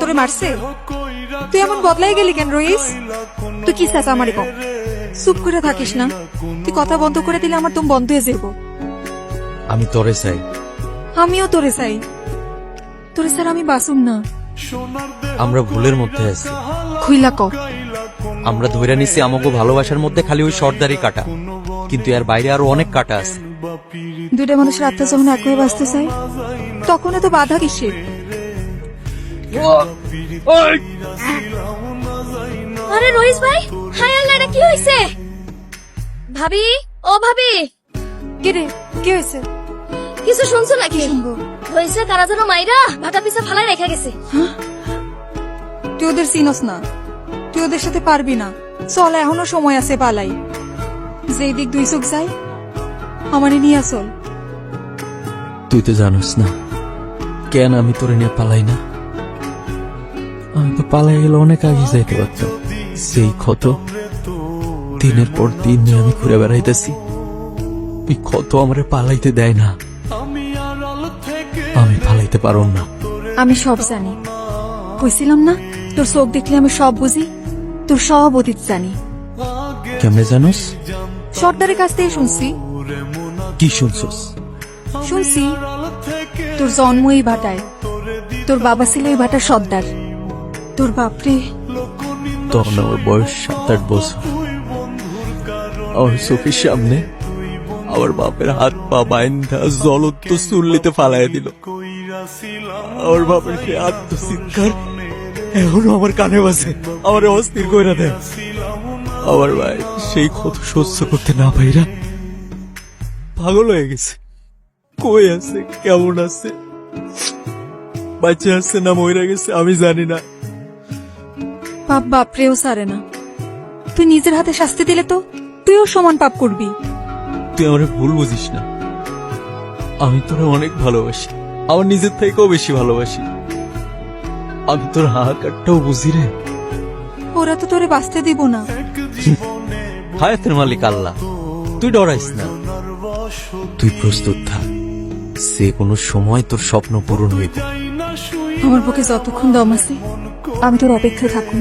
তোরে মারছে? তুই এমন বদলাই গেলি কেন রইস? তুই কি চাস আমারে কম? চুপ করে থাকিস না। তুই কথা বন্ধ করে দিলে আমার তুম বন্ধ হয়ে যাব আমি তোরে চাই। আমিও তোরে চাই। তোরে স্যার আমি বাসুম না। আমরা ভুলের মধ্যে আছি। খুইলা ক। আমরা ধইরা নিছি আমাকে ভালোবাসার মধ্যে খালি ওই সর্দারি কাটা। কিন্তু এর বাইরে আরও অনেক কাটা আছে। দুইটা মানুষের আত্মা যখন এক হয়ে বাঁচতে চাই তখন এত বাধা কিসের? আরে রইস ভাই হাই আল্লাহ এটা কি হইছে? ভাবি ও ভাবি। কে রে কি হয়েছে কিছু শুনছো নাকি? শুনব? হইছে কারা যেন মাইরা ভাটা পিছে ফালাই রেখে গেছে। তুই ওদের চিনস না। তুই ওদের সাথে পারবি না। চল এখনও সময় আছে পালাই। যেই দিক দুই চোখ যাই আমারে নিয়ে চল। তুই তো জানোস না। কেন আমি তোরে নিয়ে পালাই না? আমি তো পালাই গেলে অনেক আগে যাইতে পারতাম। সেই ক্ষত দিনের পর দিন নিয়ে আমি ঘুরে বেড়াইতেছি। ওই ক্ষত আমারে পালাইতে দেয় না। আমি পালাইতে পারব না। আমি সব জানি। কইছিলাম না তোর চোখ দেখলে আমি সব বুঝি তোর সব অতীত জানি। কেমনে জানোস? সর্দারের কাছ থেকে শুনছি। কি শুনছস? শুনছি তোর জন্ম এই ভাটায় তোর বাবা ছিল এই ভাটার সর্দার। তোর বাপরে। তখন আমার বয়স সাত আট বছর। আমার চোখের সামনে আমার বাপের হাত পা বাইন্ধা জলত্ব চুল্লিতে ফালাই দিল। আমার বাপের সে আত্মচিৎকার এখনও আমার কানে বাজে। আমার অস্থির কইরা দেয়। আমার ভাই সেই ক্ষত সহ্য করতে না পাইরা পাগল হয়ে গেছে। কই আছে, কেমন আছে? বাচ্চা আছে না মইরা গেছে, আমি জানি না। পাপ বাপরেও সারে না। তুই নিজের হাতে শাস্তি দিলে তো তুইও সমান পাপ করবি। তুই আমার ভুল বুঝিস না। আমি তোরা অনেক ভালোবাসি। আমার নিজের থেকেও বেশি ভালোবাসি। আমি তোর হাহাকারটাও বুঝি রে। ওরা তো তোরে বাঁচতে দিব না। হায়াতের মালিক আল্লাহ। তুই ডরাইস না। তুই প্রস্তুত থাক। সে কোনো সময় তোর স্বপ্ন পূরণ হইবে। আমার বুকে যতক্ষণ দম আছে আমি তোর অপেক্ষা থাকুন।